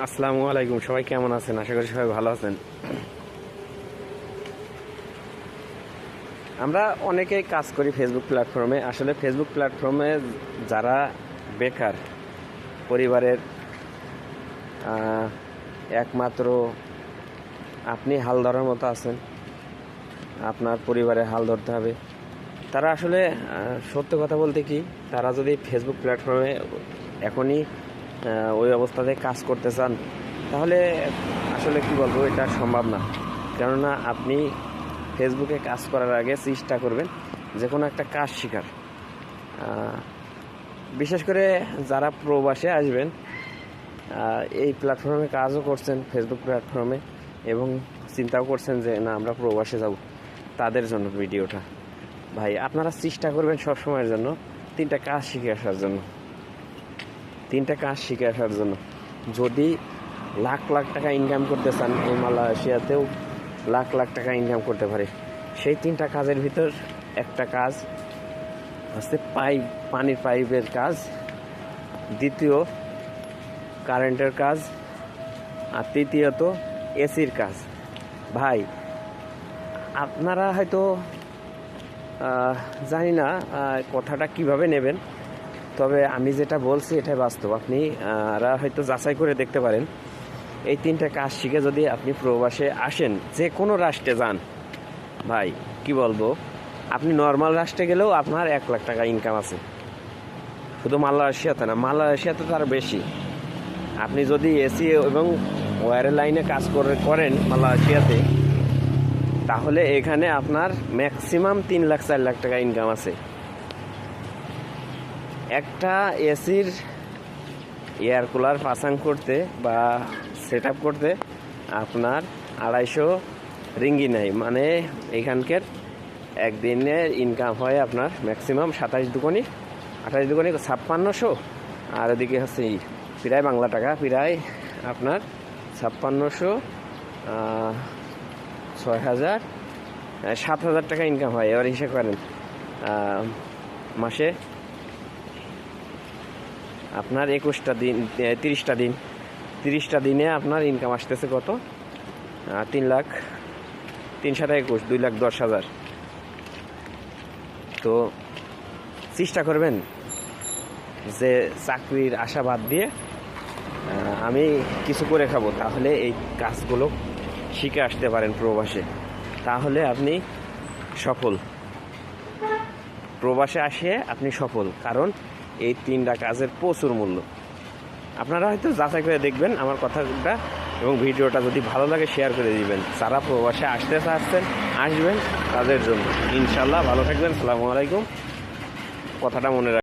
আসসালামু আলাইকুম, সবাই কেমন আছেন? আশা করি সবাই ভালো আছেন। আমরা অনেকেই কাজ করি ফেসবুক প্ল্যাটফর্মে আসলে ফেসবুক প্ল্যাটফর্মে যারা বেকার পরিবারের একমাত্র আপনি হাল ধরার মতো আছেন, আপনার পরিবারে হাল ধরতে হবে। তারা আসলে সত্য কথা বলতে কি, তারা যদি ফেসবুক প্ল্যাটফর্মে এখনই ওই অবস্থাতে কাজ করতে চান, তাহলে আসলে কি বলব, এটা সম্ভব না। কেননা আপনি ফেসবুকে কাজ করার আগে চেষ্টা করবেন যে কোনো একটা কাজ শেখার। বিশেষ করে যারা প্রবাসে আসবেন এই প্ল্যাটফর্মে কাজও করছেন ফেসবুক প্ল্যাটফর্মে এবং চিন্তাও করছেন যে, না, আমরা প্রবাসে যাব। তাদের জন্য ভিডিওটা। ভাই, আপনারা চেষ্টা করবেন সব সময়ের জন্য তিনটা কাজ শিখে আসার জন্য। তিনটা কাজ শিখে আসার জন্য। যদি লাখ লাখ টাকা ইনকাম করতে চান এই মালয়েশিয়াতেও লাখ লাখ টাকা ইনকাম করতে পারে। সেই তিনটা কাজের ভিতর একটা কাজ হচ্ছে পাইপ, পানির পাইপের কাজ। দ্বিতীয়, কারেন্টের কাজ। আর তৃতীয়ত, এসির কাজ। ভাই, আপনারা হয়তো জানি না কথাটা কীভাবে নেবেন। তবে আমি যেটা বলছি, এটাই বাস্তব। আপনি হয়তো যাচাই করে দেখতে পারেন। এই তিনটা কাজ শিখে যদি আপনি প্রবাসে আসেন, যে কোনো রাষ্ট্রে যান, ভাই, কি বলব? আপনি নর্মাল রাষ্ট্রে গেলেও আপনার এক লাখ টাকা ইনকাম আছে। শুধু মালয়েশিয়াতে না, মালয়েশিয়াতে তো আরও বেশি। আপনি যদি এসি এবং ওয়ারের লাইনে কাজ করে, করেন মালয়েশিয়াতে, তাহলে এখানে আপনার ম্যাক্সিমাম তিন লাখ, চার লাখ টাকা ইনকাম আছে। একটা এসির এয়ার কুলার পাসাং করতে বা সেট করতে আপনার আড়াইশো রিঙ্গি নেয়। মানে এখানকার একদিনের ইনকাম হয় আপনার ম্যাক্সিমাম সাতাশ দুকনি, আঠাশ দুকনি ছাপ্পান্নশো। আর ওদিকে হচ্ছে প্রায় বাংলা টাকা, প্রায় আপনার ছাপ্পান্নশো ছয় হাজার সাত হাজার টাকা ইনকাম হয়। এবার হিসাব করেন মাসে আপনার একুশটা দিন তিরিশটা দিন। তিরিশটা দিনে আপনার ইনকাম আসতেছে কত? তিন লাখ, তিন সাথে একুশ, দুই লাখ দশ হাজার। তো চেষ্টা করবেন যে চাকরির আশা বাদ দিয়ে আমি কিছু করে খাব, তাহলে এই কাজগুলো শিখে আসতে পারেন প্রবাসে। তাহলে আপনি সফল। প্রবাসে আসে আপনি সফল, কারণ এই তিনটা কাজের প্রচুর মূল্য। আপনারা হয়তো যাচাই করে দেখবেন আমার কথাটা এবং ভিডিওটা যদি ভালো লাগে শেয়ার করে দিবেন। যারা প্রবাসে আসতে আসতেন আসবেন তাদের জন্য। ইনশাল্লাহ ভালো থাকবেন। সালামু আলাইকুম। কথাটা মনে রাখ